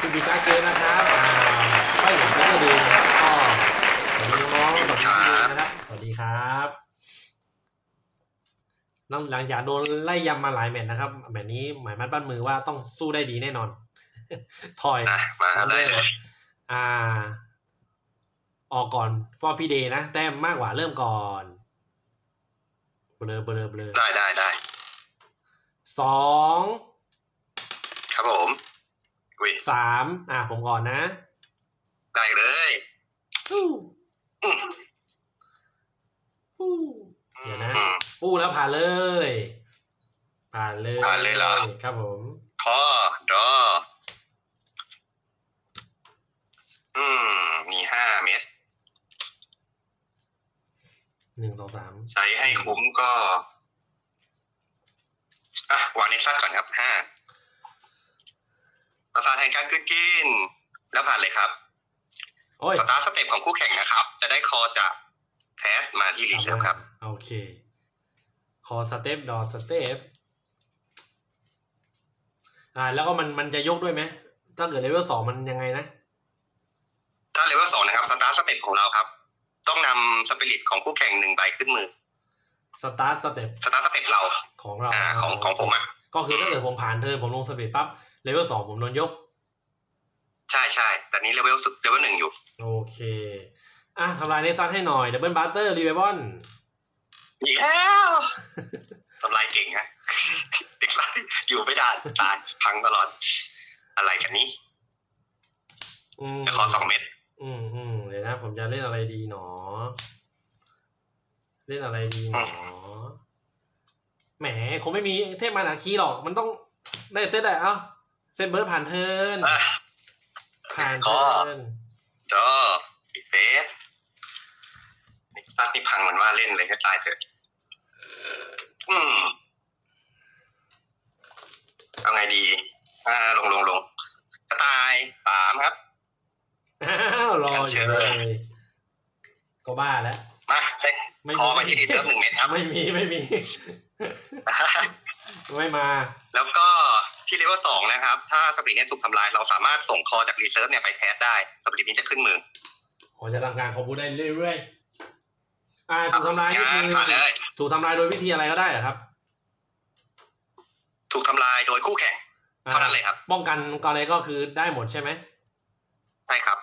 คุณบีการเกมนะครับอ่าไม่หลังก็ดีนะครับก็สวัสดีน้องๆสวัสดีพี่นะครับสวัสดีครับหลังหลังจากโดนไล่ยำมาหลายแมตช์นะครับแมตช์นี้หมายมัดบ้านมือว่าต้องสู้ได้ดีแน่นอนถอยอะมาได้เลยอ่า ออกก่อนเพราะพี่เดย์นะ แต้มมากกว่าเริ่มก่อนเบลอเบลอเบลอได้ได้ได้สองครับผมอุ้ย สามอะผมก่อนนะ ได้เลยอู้อืมอู้เดี๋ยวนะอืมปู้แล้วผ่านเลย ผ่านเลยผ่านเลยเหรอครับผมพอดออืม มีห้าเม็ดหนึ่งสองสามใช้ให้คุ้มก็ อะวางในซัดก่อนครับห้า ประสานแห่งการกลืนกิน แล้วผ่านเลยครับโอ้ยสตาร์ทสเต็ปของคู่แข่งนะครับ จะได้คอจากแทสมาที่รีเซิร์ฟครับ โอเค คอสเต็ปดอสเต็ปอ่า แล้วก็มันมันจะยกด้วยไหม ถ้าเกิดเลเวลสองมันยังไงนะ ถ้าเลเวลสองนะครับสตาร์ทสเต็ปของเราครับ ต้องนำสปิริตของคู่แข่งหนึ่งใบขึ้นมือสตาร์ทสเต็ปสตาร์ทสเต็ปเราของเราอ่าของของผมอะก็คือถ้าเกิดผมผ่านเธอผมลงสปีดปั๊บ เลเวลสองผมโดนยก ใช่ใช่แต่นี้เลเวลสุดเลเวลหนึ่งอยู่ โอเค อะทำลายเนซันให้หน่อยดับเบิลบัตเตอร์รีเวบอนอีกแล้วทำลายเก่งฮะเด็กไล่อยู่ไม่ได้ตายพังตลอด อะไรกันนี้อืมเดี๋ยวขอสองเม็ดอืมอืมเดี๋ยวนะ ผมจะเล่นอะไรดีหนอ เล่นอะไรดีหนอ แหมคงไม่มีเทพมานาคีหรอก มันต้องได้เซตอะเอ้า เซตเบิร์ดผ่านเทิร์นอะ ผ่านขอเทิร์นจออีกเฟสนี่ตัดนี่พังเหมือนว่าเล่นเลยให้ตายเถอะอืมเอาไงดีอ่าลงลงลงกระต่ายสามครับ อ้าวรออยู่เลย ก็บ้าแล้ว มาเช็คไม่ขอไปที่รีเซิร์ฟหนึ่งเม็ดครับ ไม่มีไม่มี ไม่มา แล้วก็ ที่เลเวลสองนะครับ ถ้าสปริตเนี้ยถูกทำลาย เราสามารถส่งคอจากรีเซิร์ฟเนี่ยไปแทสได้ สปริตนี้จะขึ้นมือผมจะทำการขอบูได้เรื่อยๆอ่าถูกทำลายนี่คือผ่านเลยถูกทำลายโดยวิธีอะไรก็ได้เหรอครับ ถูกทำลายโดยคู่แข่งอ่าเท่านั้นเลยครับ ป้องกันก็อะไรก็คือได้หมดใช่ไหมใช่ครับ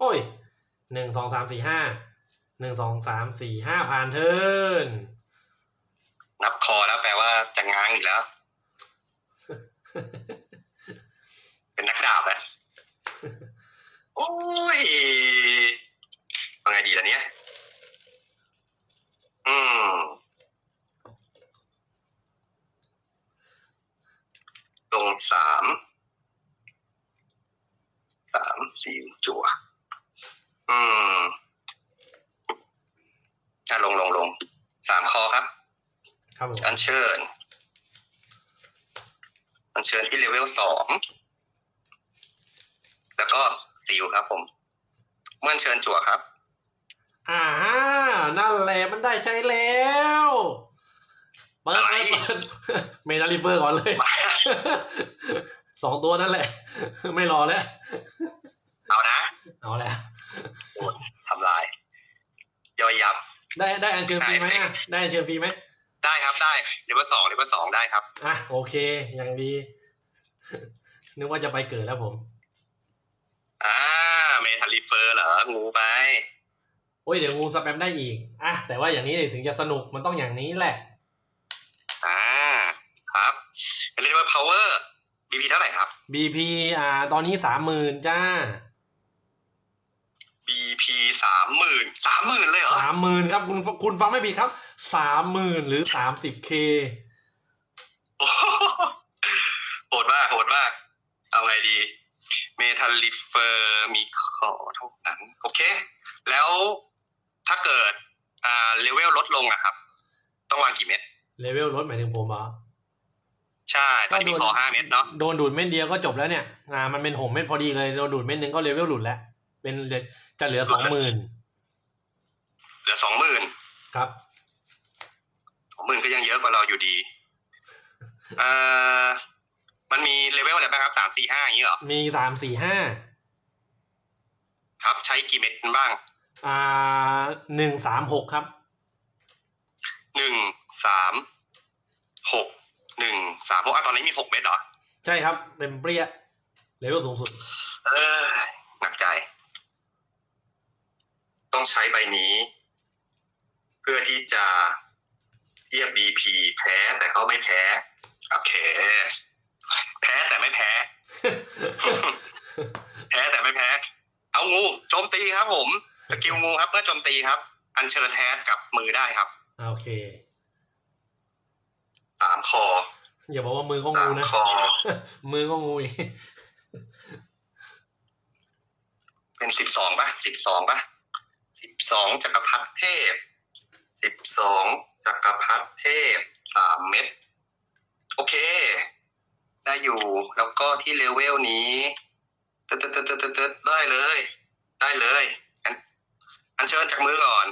โอ้ยหนึ่งสองสามสี่ห้า หนึ่งสองสามสี่ห้าผ่านเทิร์นนับคอแล้วแปลว่าจะง้างอีกแล้ว เป็นนักดาบนะโอ้ยเอาไงดีล่ะเนี้ยอืมลงสามสามสี่จั่วอืม อะลงลงลงสามคอครับ ครับผมอัญเชิญ อัญเชิญที่เลเวลสอง แล้วก็ติวครับผม เมื่ออัญเชิญจั่วครับ อ่าฮะนั่นแหละมันได้ใช้แล้วเปิดอะไร เปิดเปิดเมนาลิเวอร์ก่อนเลยมาสองตัวนั่นแหละ ไม่รอแล้ว เอานะเอาแล้วทำลายย่อยยับ ได้ได้อันเชิญฟรีไหมได้อะได้อันเชิญฟรีไหมได้ครับได้เลเวลสองเลเวลสองได้ครับอะโอเคอย่างดี นึกว่าจะไปเกิดแล้วผมอ่าเมทัลลิเฟอร์เหรองูไปโอ้ยเดี๋ยวงูสแปมได้อีกอะแต่ว่าอย่างนี้ถึงจะสนุกมันต้องอย่างนี้แหละอ่าครับเลเวลพาวเวอร์บีพีเท่าไหร่ครับ BP อ่า ตอนนี้สามหมื่นจ้า BP สามหมื่นสามหมื่นเลยเหรอสามหมื่นครับคุณคุณฟังไม่ผิดครับสามหมื่นหรือสามสิบเคโอ้โหโหดมากโหดมาก เอาไงดี เมทัลลิเฟอร์มีขอเท่านั้น โอเค แล้วถ้าเกิด อ่าเลเวลลดลงอะครับ ต้องวางกี่เม็ดเลเวลลดหมายถึงผมเหรอใช่ตอนนี้มีขอห้าเม็ดเนาะโดนดูดเม็ดเดียวก็จบแล้วเนี่ยอ่ามันเป็นหงเม็ดพอดีเลยโดนดูดเม็ดหนึ่งก็เลเวลหลุดแล้ว เป็นเหลือจะเหลือสองหมื่นเหลือสองหมื่นครับสองหมื่นก็ยังเยอะกว่าเราอยู่ดีเอ่อมันมีเลเวลอะไรบ้างครับสามสี่ห้าอย่างนี้เหรอมีสามสี่ห้าครับใช้กี่เม็ดบ้าง อ่าหนึ่งสามหกครับหนึ่งสามหกหนึ่งสามหกอะตอนนี้มีหกเม็ดเหรอ ใช่ครับเต็มเปรี้ยเลเวลสูงสุด เออหนักใจ ต้องใช้ใบนี้ เพื่อที่จะเทียบ BP แพ้แต่เขาไม่แพ้ โอเค แพ้แต่ไม่แพ้ แพ้แต่ไม่แพ้ เอางูโจมตีครับผมสกิลงูครับเมื่อโจมตีครับ อัญเชิญแท้กับมือได้ครับโอเคสามคออย่าบอกว่ามือก็สางูมนะคอมือก็งูอีกเป็นสิบสองป่ะสิบสองป่ะ สิบสองจักรพรรดิเทพสิบสองจักรพรรดิเทพสามเม็ดโอเค ได้อยู่แล้วก็ที่เลเวลนี้ตึ๊ดตึ๊ดตึ๊ดตึ๊ดตึ๊ดได้เลย ได้เลยอันอันเชิญจากมือก่อน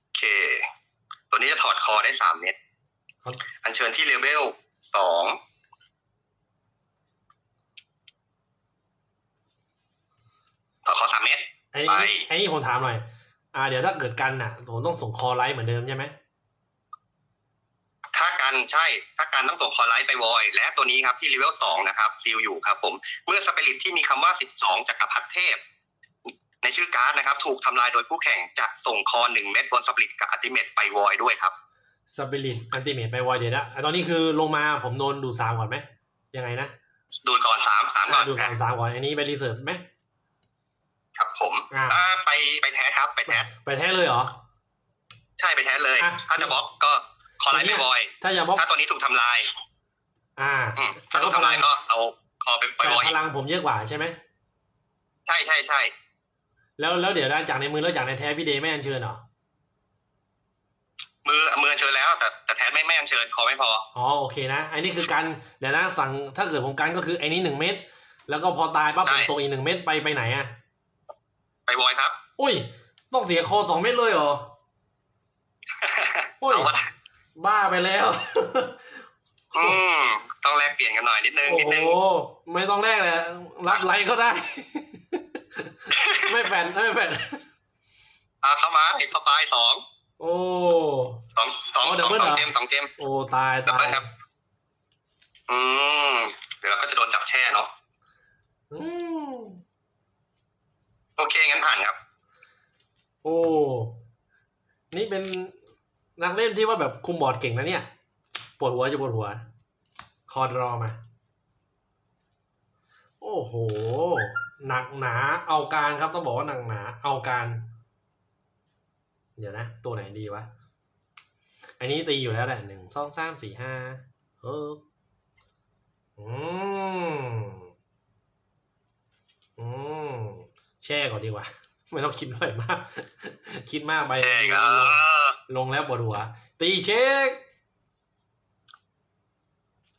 โอเค ตัวนี้จะถอดคอได้สามเม็ดครับอันเชิญที่เลเวลสองถอดคอสามเม็ด ไอ้ไปนี่ไอ้นี่ผมถามหน่อย อ่า เดี๋ยวถ้าเกิดกันน่ะผมต้องส่งคอไลท์เหมือนเดิมใช่ไหมถ้ากันใช่ถ้ากันต้องส่งคอไลท์ไปวอย และตัวนี้ครับที่เลเวลสองนะครับซีลอยู่ครับผมเมื่อสเปริตที่มีคำว่าสิบสองจักรพรรดิเทพ ในชื่อการ์ดนะครับ ถูกทำลายโดยผู้แข่งจะส่งคอหนึ่งเม็ดบนสเปริตกับอัติเมตไปวอยด้วยครับ สปิริตอันติเมตไปวอยเดี๋ยวนะอะตอนนี้คือลงมาผมโดนดูดสามก่อนไหมยังไงนะดูก่อนสามสามก่อนดูดสามสามก่อนอันนี้ไปรีเสิร์ชไหม ครับผมอ่า อ่าไปไปแท้ครับไปแท้ไปแท้เลยเหรอ ใช่ไปแท้เลย อะ ถ้าจะบล็อกก็คอไลท์ไปวอย ถ้าอย่าบล็อกถ้าตัวนี้ถูกทำลายอ่าอืมถ้าถูกทำลายก็เอาคอไปไปแต่วอยพลังผมเยอะกว่าใช่ไหมใช่ใช่ใช่แล้วแล้วเดี๋ยวได้จากในมือแล้วจากในแท้พี่เดย์ไม่อัญเชิญเหรอมือมืออัญเชิญแล้ว แต่แต่แท้ไม่ไม่อัญเชิญคอไม่พอ อ๋อโอเคนะไอ้นี่คือกันเดี๋ยวนะสั่งถ้าเกิดผมกันก็คือไอ้นี้หนึ่งเม็ดแล้วก็พอตายปั๊บใช่ ผมส่งอีกหนึ่งเม็ดไปไปไหนอะ ไปวอยครับ อุ้ย ต้องเสียคอสองเม็ดเลยเหรอโอ้ยเอาวะบ้าไปแล้ว อืมต้องแลกเปลี่ยนกันหน่อยนิดนึงโอ้นิดนึงโหไม่ต้องแลกเลยรับไลค์ก็ได้ ไม่แฟนไม่แฟนอ่าเข้ามาอีกเข้าไปสองโอ้สองสองอ๋อสอง double สองเหรอเจมสองเจม โอ้ตายดับตาเบิยลครับ อืม เดี๋ยวเราก็จะโดนจับแช่เนาะอืม โอเคงั้นผ่านครับ โอ้ นี่เป็นนักเล่นที่ว่าแบบคุมบอร์ดเก่งนะเนี่ย ปวดหัวจะปวดหัว คอร์ดรอมา โอ้โห หนักหนา เอาการครับต้องบอกว่าหนักหนา เอาการ เดี๋ยวนะ ตัวไหนดีวะ อันนี้ตีอยู่แล้วแหละหนึ่งสองสามสี่ห้าเอออืม อืม แช่ก่อนดีกว่า ไม่ต้องคิดอะไรมาก คิดมากไปแช่ก็ลงแล้วปวดหัว ตีเช็ค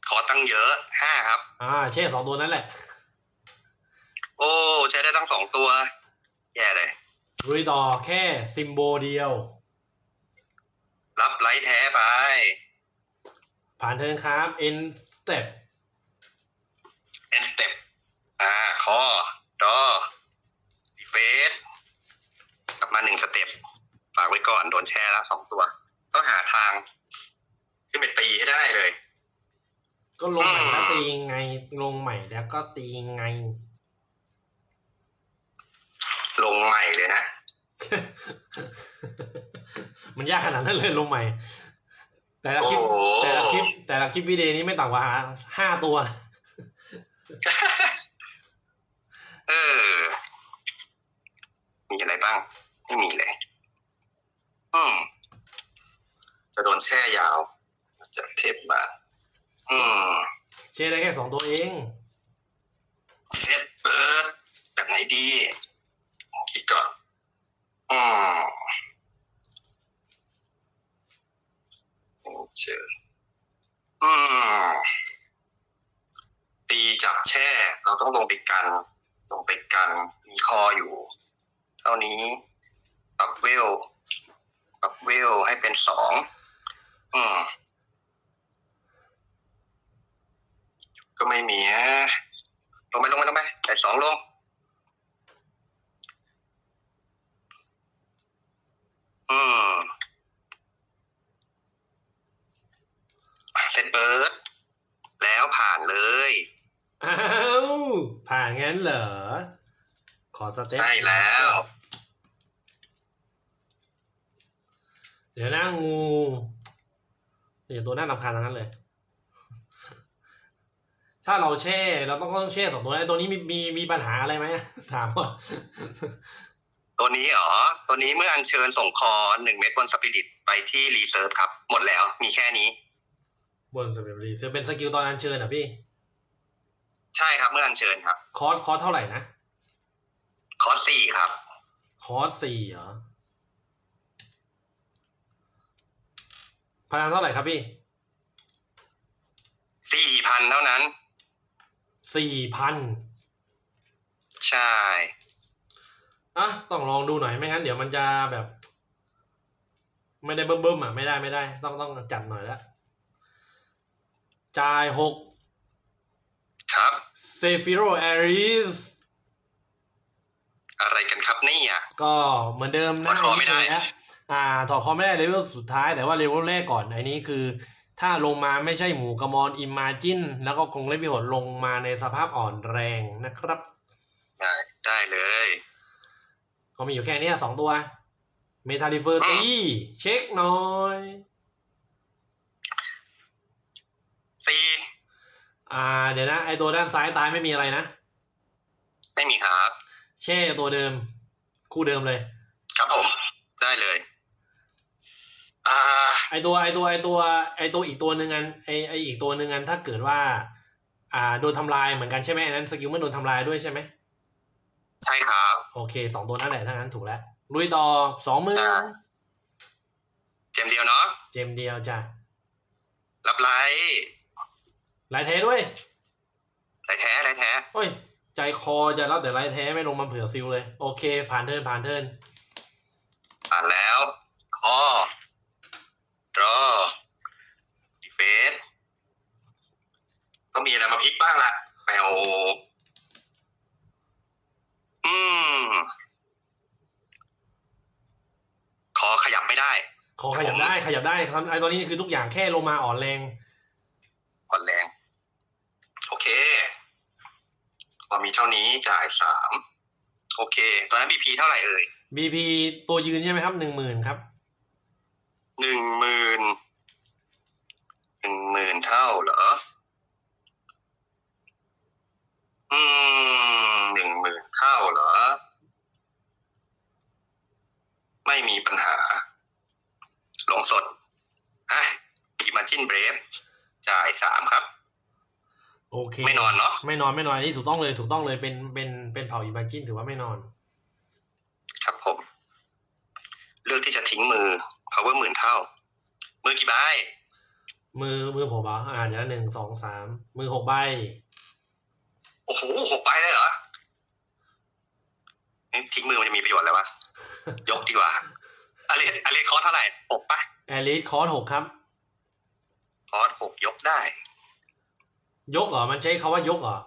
ขอตั้งเยอะห้าครับ อ่าแช่สองตัวนั้นแหละ โอ้ ใช้ได้ตั้งสองตัว แย่เลยรุยต่อแค่ซิมโบเดียว รับไลท์แท้ไป ผ่านเทิร์นครับ end step เอ็นสเต็ปอ่าคอดอดี เฟสกลับมาหนึ่งสเต็ปฝากไว้ก่อนโดนแช่แล้วสองตัว ต้องหาทางขึ้นไปตีให้ได้เลย ก็ลงใหม่แล้วอืมตียังไง ลงใหม่แล้วก็ตียังไง ลงใหม่เลยนะ มันยากขนาดนั้นเลยลงใหม่ แต่ละคลิปโอ้โหแต่ละคลิป แต่ละคลิปวิดีโอนี้ไม่ต่ำกว่าห้าตัว เออมีอะ ไรบ้างไม่มีเลย อืม จะโดนแช่ยาวจะเทปมา อืม เช่ได้แค่สองตัวเอง เซตเบิร์ดแบบไหนดี คิดก่อน อืมเจออืม ตีจับแช่ เราต้องลงไปกัน ลงไปกัน มีคออยู่ เท่านี้ ปรับเวล ปรับเวลให้เป็นสองอืม ก็ไม่มีฮะลงไปลงไปลงไปใส่สองลง อืมเสร็จเปิดแล้วผ่านเลยอ้าวผ่านงั้นเหรอ ขอสเต็ปใช่แล้ว เดี๋ยวนะงูเดี๋ยวตัวน่ารำคาญทั้งนั้นเลย ถ้าเราแช่ เราต้องต้องแช่สองตัวไอ้ตัวนี้มีมีมีปัญหาอะไรไหมถามว่าตัวนี้เหรอ ตัวนี้เมื่ออัญเชิญส่งคอหนึ่งเม็ดบนสปิริตไปที่รีเซิร์ฟครับ หมดแล้ว มีแค่นี้ บนสเปรรีจะเป็นสกิลตอนอัญเชิญอะพี่ ใช่ครับเมื่ออัญเชิญครับ คอร์สคอร์สเท่าไหร่นะ คอร์สสี่ครับ คอร์สสี่เหรอ พลังเท่าไหร่ครับพี่สี่พันเท่านั้นสี่พันใช่อะต้องลองดูหน่อยไม่งั้นเดี๋ยวมันจะแบบ ไม่ได้เบิ่มๆอะไม่ได้ไม่ได้ ต้องต้องจัดหน่อยแล้วจ่ายหกครับเซฟิโรแอริสอะไรกันครับเนี่ยก็เหมือนเดิมถอนะดคอไม่ได้นะ อ่าถอดคอไม่ได้เลเวลสุดท้ายแต่ว่าเลเวลแรกก่อนไอ้นี้คือ ถ้าลงมาไม่ใช่หมูกระมอนอิมมาจินแล้วก็คงเล่นพิหดลงมาในสภาพอ่อนแรงนะครับ ได้ได้เลยเขามีอยู่แค่เนี้ยสองตัว เมทัลิเฟอร์ตีเช็คหน่อยสี่อ่า เดี๋ยวนะ ไอตัวด้านซ้ายตายไม่มีอะไรนะ ไม่มีครับ แช่ตัวเดิม คู่เดิมเลย ครับผม ได้เลยอ่า ไอตัวไอตัวไอตัวไอตัวอีกตัวหนึ่งอันไอไออีกตัวหนึ่งอันถ้าเกิดว่า อ่าโดนทำลายเหมือนกันใช่ไหมอันนั้นสกิลมันโดนทำลายด้วยใช่ไหมใช่ครับ โอเคสองตัวนั่นแหละถ้างั้นถูกแล้วลุยต่อสองมือใช่เจมเดียวเนาะเจมเดียวจ้ะรับไลท์ลายแท้ด้วยไรแท้ไรแท้โอ้ย ใจคอจะรับแต่ลายแท้ไม่ลงมาเผื่อซิลเลย โอเค ผ่านเทิร์นผ่านเทิร์นผ่านแล้วอ๋อ รอดีเฟสต้องมีอะไรมาพลิกบ้างล่ะแปลวอืม ขอขยับไม่ได้ ขอขยับได้ ขยับได้ครับไอตอนนี้คือทุกอย่างแค่ลงมาอ่อนแรง อ่อนแรง โอเคพอมีเท่านี้จ่ายสาม โอเค ตอนนั้นบีพีเท่าไหร่เอ่ย BP ตัวยืนใช่ไหมครับหนึ่งหมื่นครับ หนึ่งหมื่นหนึ่งหมื่นเท่าเหรอ อืมหนึ่งหมื่นเท่าเหรอ ไม่มีปัญหา ลงสดอะอีมาจินเบรฟจ่ายสามครับ โอเค ไม่นอ นเนาะไม่นอนไม่นอนอันนี้ถูกต้องเลยถูกต้องเลยเป็นเป็นเป็นเผ่าอิมาจินถือว่าไม่นอน ครับผม เลือกที่จะทิ้งมือ power หมื่นเท่า มือกี่ใบมือมือผมเหรออ่าเดี๋ยวหนึ่งสองสามมือหกใบโอ้โหหกใบเลยเหรอเอ๊ะทิ้งมือมันจะมีประโยชน์อะไรวะยกดีกว่าอเลสอเลสคอร์สเท่าไหร่หกปะแอลิสคอร์สหกครับคอร์สหกยกได้ ยกเหรอ มันใช้คาว่ายกเหรอ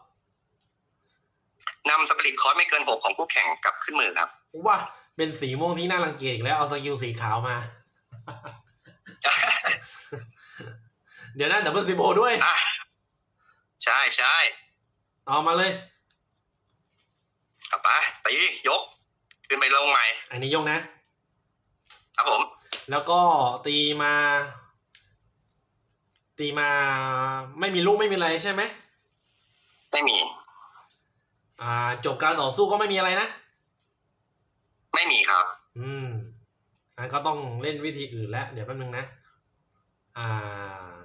นำสปริตคอร์สไม่เกินหกของคู่แข่งกลับขึ้นมือครับว่าเป็นสีม่วงที่น่ารังเกียจอีกแล้วเอาสกิลสีขาวมา เดี๋ยวนะดับเบิลซิโบด้วยอะใช่ใช่เอามาเลยกลับไปตียก ขึ้นไปลงใหม่ อันนี้ยกนะ ครับผม แล้วก็ตีมา ตีมาไม่มีลูกไม่มีอะไรใช่ไหมไม่มี อ่า จบการต่อสู้ก็ไม่มีอะไรนะ ไม่มีครับ อืมอันก็ต้องเล่นวิธีอื่นแล้ว เดี๋ยวแป๊บนึงนะ อ่า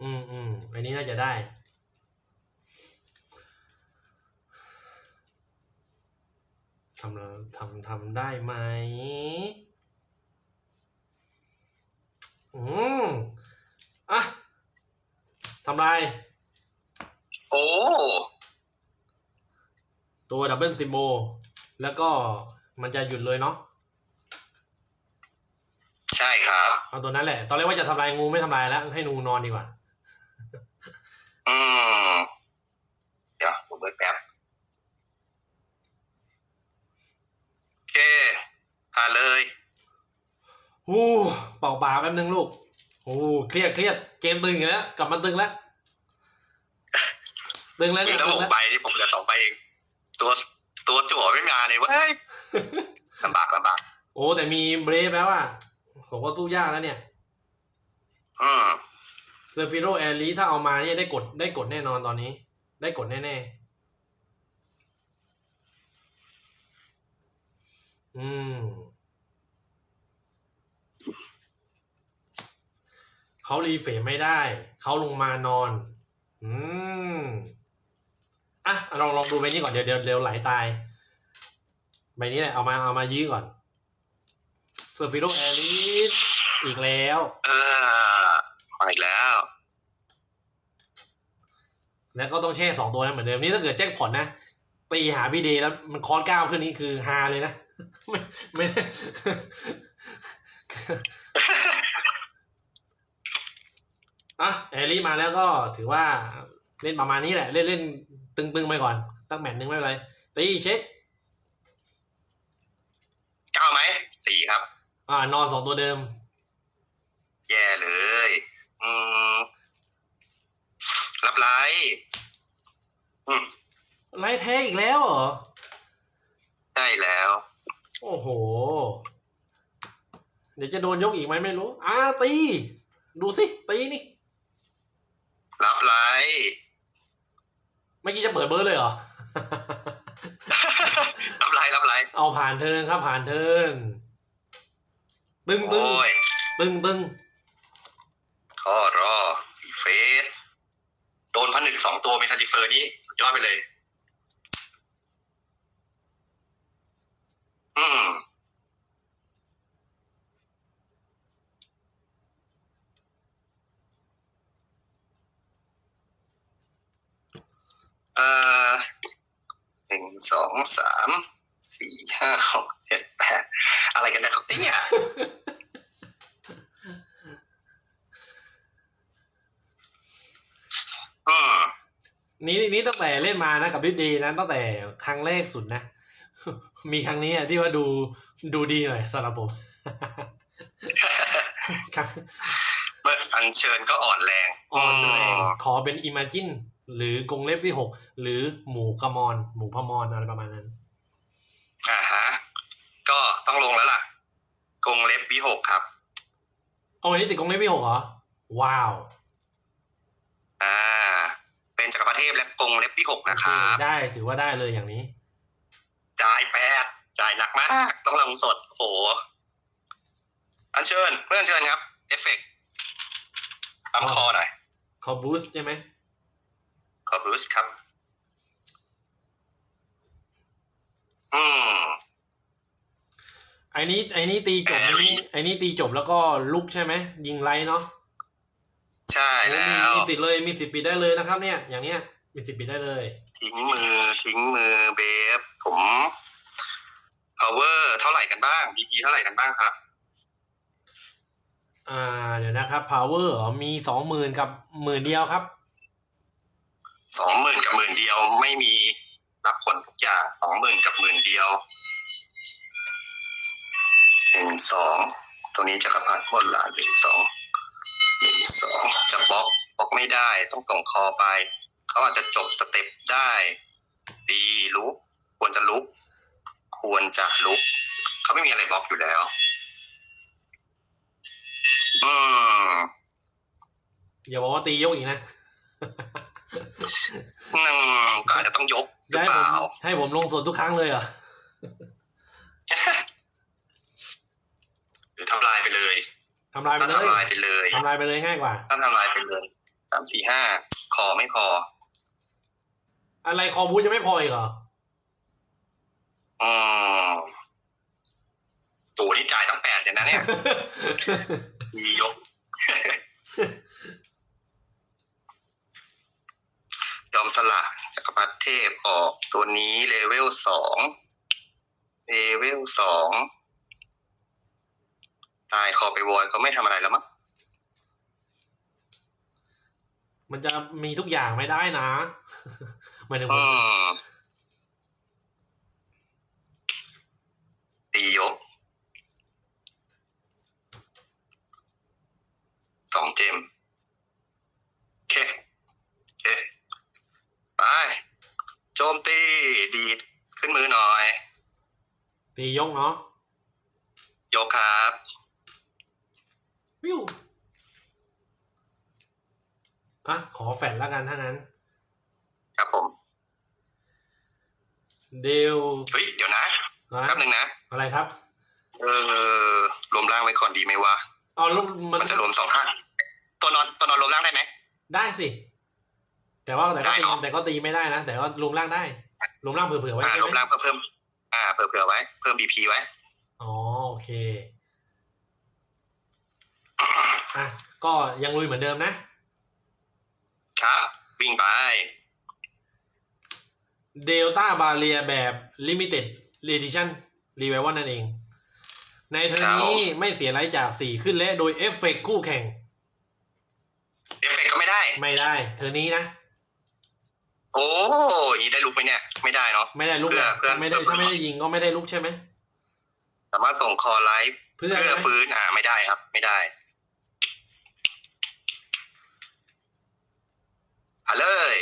อืมอืมอันนี้น่าจะได้ทำแล้วทำทำได้ไหม อืมอะ ทำลาย โอ้ ตัวดับเบิลซิมโบแล้วก็มันจะหยุดเลยเนาะใช่ครับ เอาตัวนั้นแหละ ตอนแรกว่าจะทำลายงูไม่ทำลายแล้ว ให้งูนอนดีกว่า อืม เดี๋ยวผมเบิร์ดแป๊บ โอเคผ่านเลยฮู้เป่าปากแป๊บนึงลูก โอ้เครียดเครียดเกมตึงอีกแล้วกลับมาตึงแล้วตึงแล้วนี่เนี่ยถ้าตึผงมแล้วไปนี่ผมเหลือสองใบเองตัวตัวจั่วไม่มาเลยเว้ยลำบากลำบากโอ้แต่มีเบรฟแล้วอะผมว่าสู้ยากแล้วเนี่ย อืมเซอร์ฟิโรแอลีถ้าเอามาเนี่ยได้กดได้กดแน่นอนตอนนี้ ได้กดแน่ๆ อืม เขารีเฟรมไม่ได้ เขาลงมานอน อืมอะลองลองดูใบนี้ก่อนเดี๋ยวเดี๋ยวเดี๋ยวไหลตายใบนี้แหละเอามาเอามายื้อก่อนเซอร์ฟิโรแอลีอีกแล้วเออมาอีกแล้ว แล้วก็ต้องแช่สองตัวนั้นเหมือนเดิมนี่ถ้าเกิดแจ็คพอตนะตีหาพี่เดย์แล้วมันคอนเก้าขึ้นนี้คือฮาเลยนะ ไม่ไม่ได้ อะแอลลี่มาแล้วก็ถือว่าเล่นประมาณนี้แหละ เล่นเล่นตึงๆไปก่อนสักแมตช์หนึ่งไม่เป็นไรตีเช็คเก้าไหมสี่ครับ อ่านอนสองตัวเดิม แย่เลย อืมรับไลฟ์อืมไล่แท้อีกแล้วเหรอได้แล้ว โอ้โห เดี๋ยวจะโดนยกอีกไหมไม่รู้อ่าตี ดูสิ ตีนี่ รับไลฟ์เมื่อกี้จะเปิดเบอร์เลยเหรอ รับไลฟ์รับไลฟ์เอาผ่านเทิร์นครับผ่านเทิร์นตึงตึงโอ้ยตึงตึงข้อรอเฟสโดนพันหนึ่งสองตัวเมทัลดิเฟอร์นี้สุดยอดไปเลย อืม อ่อหนึ่งสองสามสี่ห้าหกเจ็ดแปดอะไรกันนะครับเนี่ยอืมนี่นี่ตั้งแต่เล่นมานะกับพี่ดีนะตั้งแต่ครั้งแรกสุดนะ มีครั้งนี้อะที่ว่าดูดูดีหน่อยสำหรับผมครับเมื่ออัญเชิญก็อ่อนแรงอ่อนแรงมขอเป็นอิม g จิน หรือกรงเล็บที่หกหรือหมูกระมอน หมูพมอนอะไรประมาณนั้นอ่าฮะก็ต้องลงแล้วล่ะกรงเล็บวิหกครับเอาอันนี้ติดกรงเล็บที่หกเหรอว้าว อ่า เป็นจักรพรรดิเทพและกรงเล็บวิหกโอนะคเครับได้ถือว่าได้เลยอย่างนี้ จ่ายแปดจ่ายหนักมาก ต้องลงสดโหอัญเชิญเพื่อนเชิญครับ เอฟเฟกต์ปั๊มคอหน่อยขอบูสต์ใช่ไหม ขอบูสครับ อืมไอ้นี้ไอ้นี้ตีจบแอรี่นี้ไอ้นี้ตีจบแล้วก็ลุกใช่ไหมยิงไลท์เนาะใช่แล้วมีสิทธิ์เลยมีสิทธิ์ปิดได้เลยนะครับ เนี่ย อย่างเนี้ยมีสิทธิ์ปิดได้เลย ทิ้งมือทิ้งมือเบฟผม power เท่าไหร่กันบ้าง BP เท่าไหร่กันบ้างครับ อ่าเดี๋ยวนะครับ power มีสองหมื่นกับหมื่นเดียวครับ สองหมื่นกับหมื่นเดียว ไม่มีรับผลทุกอย่างสองหมื่นกับหมื่นเดียวหนึ่งสองตัวนี้จะกระพัดบนหลานหนึ่งสองหนึ่งสองจะบล็อกบล็อกไม่ได้ต้องส่งคอไป เขาอาจจะจบสเต็ปได้ตีลุกควรจะลุก ควรจะลุก เขาไม่มีอะไรบล็อกอยู่แล้ว อืมอย่าบอกว่าตียกอีกนะ นึ่งก็อาจจะต้องยกหรือให้เปผมล่าให้ผมลงสดทุกครั้งเลยเหรอหรือทำลายไปเลยทำลายไปถ้าเลทำลายยไปเลยทำลายไปเลยง่ายกว่าถ้าทำลายไปเลยสามสี่ห้าคอไม่พอ อะไรคอบูธจะไม่พออีกเหรออืมตัวนี่จ่ายตั้งแปดเลยนะเนี่ยมียก ย อมสละจักรพรรดิเทพออกตัวนี้เลเวลสองเลเวลสองตายคอไปวอยเขาไม่ทำอะไรแล้วมั้งมันจะมีทุกอย่างไม่ได้นะหมายถึงผอืมมตียกสองเจมโอเคโอเค ไป โจมตี ดีด ขึ้นมือหน่อย ตียกเนาะยกครับวิวอะขอแฟดแล้วกันถ้างั้น ครับผม เดลเฮ้ย เดี๋ยวนะนะแป๊บหนึ่งนะ อะไรครับ เออรวมร่างไว้ก่อนดีไหมวะ เอาแล้วมันมันจะรวมสองท่านตัวนอนตัวนอนรวมร่างได้ไหม ได้สิ แต่ว่าแต่ก็ได้ตีเนอะแต่ก็ตีไม่ได้นะ แต่ก็รวมร่างได้รวมร่างเผื่อๆไว้อ่าใช่รวมไหมร่างเพื่อเพิ่มอ่าเผื่อเผื่อไว้ เพิ่มบีพีไว้อ๋อโอเคอะก็ยังลุยเหมือนเดิมนะครับวิ่งไปเดลต้าบาเรียแบบ Limited Edition Revival นั่นเอง ในเทอร์นนี้ไม่เสียไรจาก4ขึ้นและโดยเอฟเฟกต์คู่แข่ง เอฟเฟกต์ก็ไม่ได้ ไม่ได้ เทอร์นนี้นะโอ้อยางนี้ได้ลุกไหมเนี่ย ไม่ได้เนาะ ไม่ได้ลุกเพื่อนะเพื่อไม่ได้เพื่อ ถ้าไม่ได้ยิงก็ไม่ได้ลุกใช่ไหม สามารถส่งคอไลฟ์เพื่อเพื่อนะฟื้นอ่าไม่ได้ครับ ไม่ได้อะเลย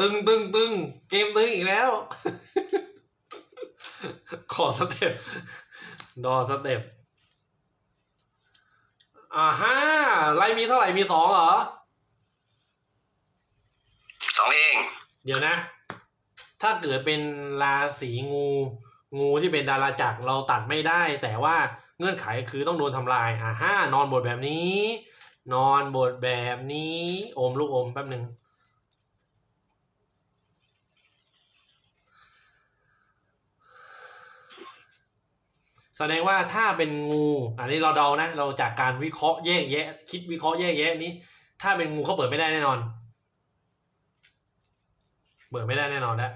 ตึงตึงตึงเกมตึงอีกแล้ว ขอสเต็ปดอสเต็ปอ่าฮ่าไล่มีเท่าไหร่มีสองเหรอ สองเอง เดี๋ยวนะ ถ้าเกิดเป็นราศีงู งูที่เป็นดาราจักรเราตัดไม่ได้ แต่ว่าเงื่อนไขคือต้องโดนทำลาย อ่าฮ่านอนบทแบบนี้ นอนบทแบบนี้ อมลูกอมแป๊บหนึ่งแสดงว่าถ้าเป็นงู อันนี้เราเดานะ เราจากการวิเคราะห์แยกแยะ คิดวิเคราะห์แยกแยะนี้ ถ้าเป็นงูเขาเปิดไม่ได้แน่นอน เปิดไม่ได้แน่นอนแล้ว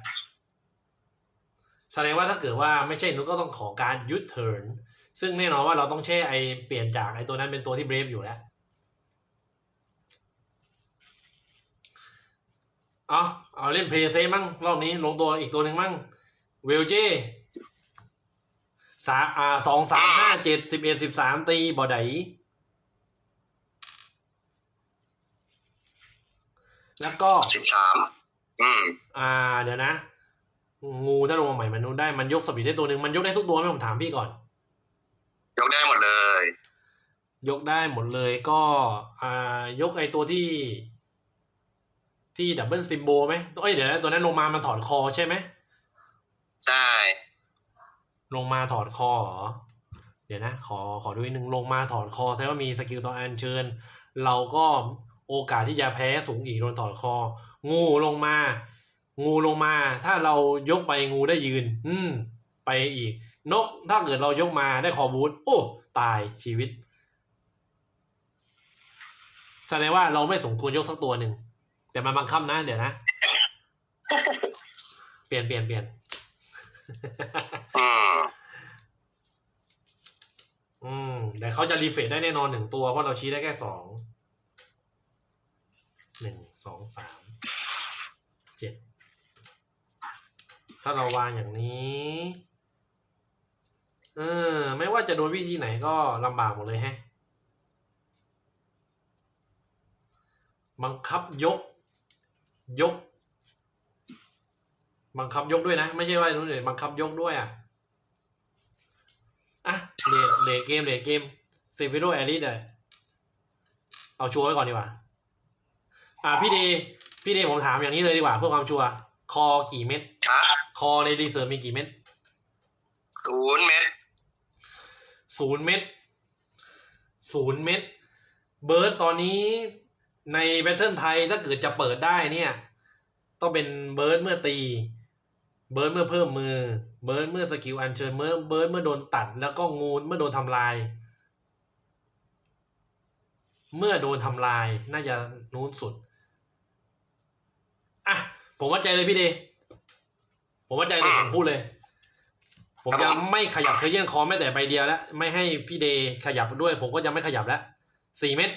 แสดงว่าถ้าเกิดว่าไม่ใช่นุกก็ต้องขอการยุดเทิร์นซึ่งแน่นอนว่าเราต้องแช่ไอเปลี่ยนจากไอตัวนั้นเป็นตัวที่เบรฟอยู่แล้วเอาเอาเล่นเพลย์เซมั่งรอบนี้ลงตัวอีกตัวหนึ่งมั่งเวลเจสาอ่าสองสามห้าเจ็ดสิบเอ็ดสิบสามตีบอดไดแล้วก็สิบสาม อืมอ่า เดี๋ยวนะ งูถ้าลงมาใหม่มันนู้นได้มันยกสปีดได้ตัวหนึ่งมันยกได้ทุกตัวไหมผมถามพี่ก่อน ยกได้หมดเลย ยกได้หมดเลยก็ อ่ายกไอตัวที่ ที่ดับเบิลซิมโบไหมเอ้ยเดี๋ยวนะตัวนั้นลงมามันถอดคอใช่ไหมใช่ ลงมาถอดคอเหรอเดี๋ยวนะขอขอดูอีกหนึ่งลงมาถอดคอแสดงว่ามีสกิลต่ออันเชิญ เราก็โอกาสที่จะแพ้สูงอีกโดนถอดคอ งูลงมา งูลงมา ถ้าเรายกไปงูได้ยืน อืม ไปอีก นกถ้าเกิดเรายกมาได้คอบูทโอ้ ตายชีวิต แสดงว่าเราไม่สมควรยกสักตัวหนึ่ง แต่มันบังคับนะ เดี๋ยวนะ เปลี่ยนเปลี่ยนเปลี่ยนอืมอืมแต่เขาจะรีเฟรชได้แน่นอนหนึ่งตัวเพราะเราชี้ได้แค่สองหนึ่งสองสาม เจ็ดถ้าเราวางอย่างนี้เออไม่ว่าจะโดนวิธีไหนก็ลำบากหมดเลยแฮะ บังคับยก ยก บังคับยกด้วยนะ ไม่ใช่ว่านู้นเลยบังคับยกด้วยอะอะเลดเลดเกมเลดเกมเซฟิโดแอริสเลยเอาชัวร์ไว้ก่อนดีกว่า อะพี่ดย์ พี่เดย์ผมถามอย่างนี้เลยดีกว่าเพื่อความชัวร์คอกี่เม็ดครับ คอในรีเซิร์ฟมีกี่เม็ดศูนย์เมตรศูนย์เม็ดศูนย์เม็ดเบิร์ดตอนนี้ในแพทเทิร์นไทยถ้าเกิดจะเปิดได้เนี่ย ต้องเป็นเบิร์ดเมื่อตี เบิร์ดเมื่อเพิ่มมือ เบิร์ดเมื่อสกิลอันเชิญเมื่อเบิร์ดเมื่อโดนตัด แล้วก็งูเมื่อโดนทำลาย เมื่อโดนทำลายน่าจะนู้นสุดอะ ผมว่าใจเลยพี่เดย์ผมว่าใจเลยอืมผมพูดเลย ผมครับจะผมไม่ขยับเคยเยื่อนคอแม้แต่ใบเดียวแล้ว ไม่ให้พี่เดย์ขยับด้วย ผมก็จะไม่ขยับแล้วสี่เม็ด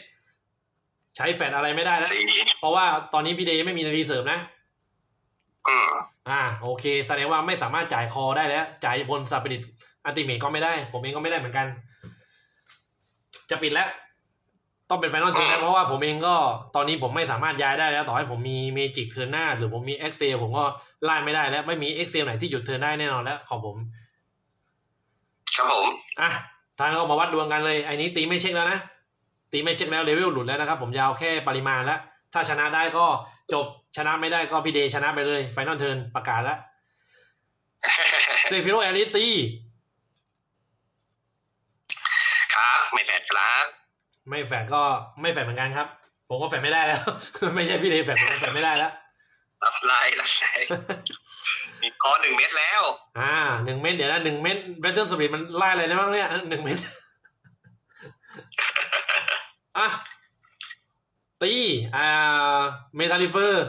ใช้แฟดอะไรไม่ได้แล้วสี่เพราะว่าตอนนี้พี่เดย์ไม่มีนาฬิเสริมนะอืมอ่า โอเค แสดงว่าไม่สามารถจ่ายคอได้แล้ว จ่ายบนสปิริตอันติเมทก็ไม่ได้ ผมเองก็ไม่ได้เหมือนกัน จะปิดแล้ว ต้องเป็นไฟนอลเทิร์นแล้วเพราะว่าผมเองก็ตอนนี้ผมไม่สามารถย้ายได้แล้ว ต่อให้ผมมีเมจิกเทิร์นหน้า หรือผมมีเอ็กเซลผมก็ไล่ไม่ได้แล้ว ไม่มีเอ็กเซลไหนที่หยุดเทิร์นได้แน่นอนแล้วของผม ครับผมอะทางเรามาวัดดวงกันเลยไอ้นี้ตีไม่เช็คแล้วนะตีไม่เช็คแล้วเลเวลหลุดแล้วนะครับ ผมยาวแค่ปริมาณแล้ว ถ้าชนะได้ก็จบชนะไม่ได้ก็พี่เดย์ชนะไปเลยไฟนอลเทิร์นประกาศแล้วเซฟิโรแอริตี ครับไม่แฟดครับ ไม่แฝดก็ไม่แฝดเหมือนกันครับ ผมก็แฝดไม่ได้แล้ว ไม่ใช่พี่เดย์แฝดผมก็แฝดไม่ได้แล้วรับไล่รับไล่มีคอหนึ่งเม็ดแล้ว อ่าหนึ่งเม็ดเดี๋ยวนะหนึ่งเม็ดแบตเทิลสปีดมันไล่อะไรนะบ้างเนี่ยหนึ่งเม็ดอะตีอ่าเมทัลลิเฟอร์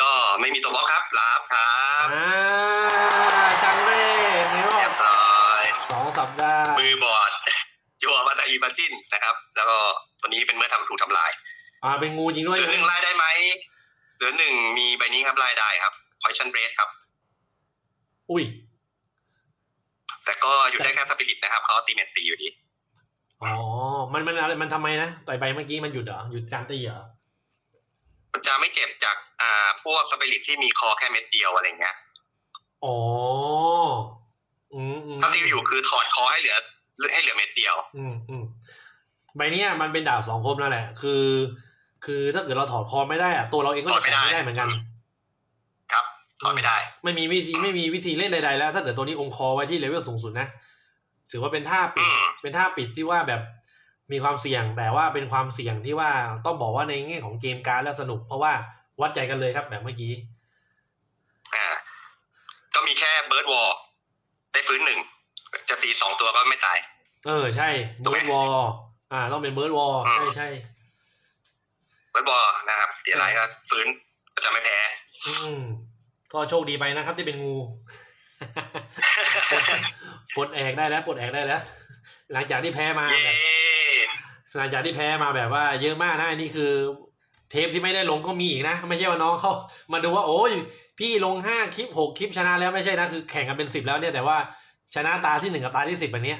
ก็ไม่มีตัวบล็อกครับรับครับอ่า อีบาจินนะครับ แล้วก็ตัวนี้เป็นเมื่อทำถูกทำลาย อ่าเป็นงูจริงด้วยเหลือหนึ่งไล่ได้ไหมเหลือหนึ่งมีใบนี้ครับไล่ได้ครับ Poison Breath ครับ อุ้ย แต่ก็หยุดได้แค่สปิริตนะครับเขาตีเมตตีอยู่ดีอ๋อ มันมันอะไรมันทำไมนะต่อยใบเมื่อกี้มันหยุดเหรอหยุดการตีเหรอมันจะไม่เจ็บจากอ่าพวกสปิริตที่มีคอแค่เม็ดเดียวอะไรเงี้ยอ๋ออืมอืมถ้าซีลอยู่คือถอดคอให้เหลือ ให้เหลือเม็ดเดียว อืมอืมใบเนี้ยมันเป็นดาบสองคมนั่นแหละ คือ คือถ้าเกิดเราถอดคอไม่ได้อะตัวเราเองก็ถอจะดไม่แข็งได้ไม่ได้เหมือนกัน ครับถอดไม่ได้ ไม่มีวิธีไม่มีวิธีเล่นใดๆแล้ว ถ้าเกิดตัวนี้องค์คอไว้ที่เลเวลสูงสุดนะถือว่าเป็นท่าปิอืดมเป็นท่าปิดที่ว่าแบบมีความเสี่ยงแต่ว่าเป็นความเสี่ยงที่ว่าต้องบอกว่าในแง่ของเกมการดแล้วสนุก เพราะว่าวัดใจกันเลยครับแบบเมื่อกี้ อ่า ก็มีแค่เบิร์ดวอลได้ฟื้นหนึ่ง จะตีสองตัวก็ไม่ตาย เออใช่ถูกเบิไหมร์ดวอลอ่า ต้องเป็นเบิร์ดวอลอืมใช่ใช่เบิร์ดวอลนะครับเดี๋ยวไรก็ฟื้นก็จะไม่แพ้ อืมก็โชคดีไปนะครับ ที่เป็นงูปลดแอกได้แล้วปลดแอกได้แล้ว หลังจากที่แพ้มาเย้แบบหลังจากที่แพ้มาแบบว่า เยอะมากนะอันนี้คือ เทปที่ไม่ได้ลงก็มีอีกนะ ไม่ใช่ว่าน้องเขามาดูว่าโอ้ยพี่ลงห้าคลิปหกคลิปชนะแล้วไม่ใช่นะ คือแข่งกันเป็นสิบแล้วเนี่ยแต่ว่า ชนะตาที่หนึ่งกับตาที่สิบแบบเนี้ย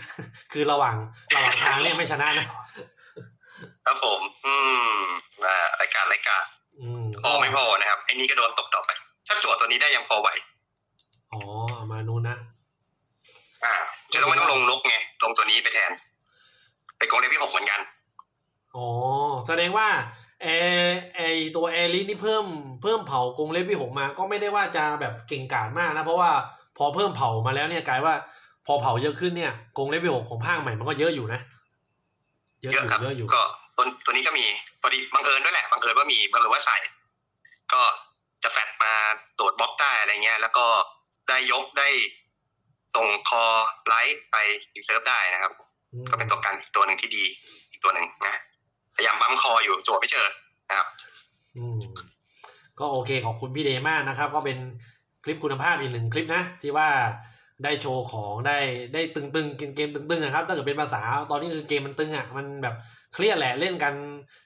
คือระหว่างระหว่างทางเนี่ยไม่ชนะนะครับผม อืมอ่ารายการรายการอืมพอไม่พอนะครับไอ้นี่ก็โดนตกดอกไป ถ้าโจทย์ตัวนี้ได้ยังพอไหวอ๋อเอามานู้นนะอ่าจะต้องไม่ต้องลงนกไงลงตัวนี้ไปแทนไปกองเลขที่หกเหมือนกันอ๋อแสดงว่าแอร์ไอตัวแอร์ลิสนี่เพิ่มเพิ่มเผากรงเล็บที่หกมา ก็ไม่ได้ว่าจะแบบเก่งกาจมากนะ เพราะว่า พอเพิ่มเผามาแล้วเนี่ยกลายว่า พอเผาเยอะขึ้นเนี่ยกรงเล็บที่หกของภาคใหม่มันก็เยอะอยู่นะ เยอะอเยอะยู่ครับเยอะอยู่ก็ตัวตัวนี้ก็มีพอดีบังเอิญด้วยแหละบังเอิญว่ามีบังเอิญว่าใส่ ก็จะแฟดมาโดดบล็อกได้อะไรเงี้ย แล้วก็ได้ยกได้ส่งคอไลท์ไปรีเซิร์ฟได้นะครับอืมก็เป็นตัวการอีกตัวหนึ่งที่ดี อีกตัวหนึ่งนะพยายามบั๊มคออยู่โจทย์ไม่เจอนะครับ อืมก็โอเคขอบคุณพี่เดย์มากนะครับ ก็เป็นค ลิปคุณภาพอีกหนึ่งคลิปนะที่ว่าได้โชว์ของได้ได้ตึงๆเกมเกมตึงๆอะครับถ้าเกิดเป็นภาษาตอนนี้คือเกมมันตึงอะมันแบบเครียดแหละเล่นกัน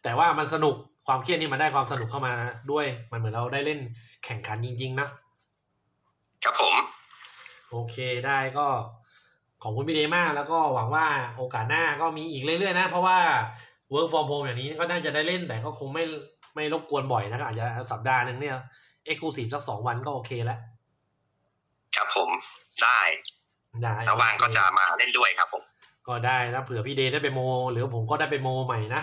แต่ว่ามันสนุกความเครียดนี่มันได้ความสนุกเข้ามาด้วย มันเหมือนเราได้เล่นแข่งขันจริง ๆ นะครับผม โอเคได้ก็ขอบคุณพี่เดย์มากแล้วก็หวังว่าโอกาสหน้าก็มีอีกเรื่อยๆนะ เพราะว่า work from home อย่างนี้ก็น่าจะได้เล่นแต่ก็คงไม่ไม่รบกวนบ่อยนะครับอาจจะสัปดาห์หนึ่งเนี่ย exclusive สักสองวันก็โอเคแล้ว ครับผมได้ได้ถ้าว่างก็จะมาเล่นด้วยครับผม ก็ได้นะเผื่อพี่เดย์ได้ไปโม หรือผมก็ได้ไปโมใหม่นะ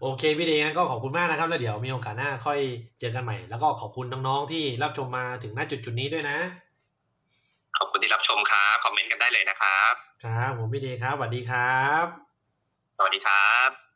โอเคพี่เดย์งั้นก็ขอบคุณมากนะครับแล้วเดี๋ยวมีโอกาสหน้าค่อยเจอกันใหม่ แล้วก็ขอบคุณน้องๆที่รับชมมาถึงหน้าจุดจุดๆนี้ด้วยนะ ขอบคุณที่รับชมครับคอมเมนต์กันได้เลยนะครับ ครับผมพี่เดย์ครับสวัสดีครับ สวัสดีครับ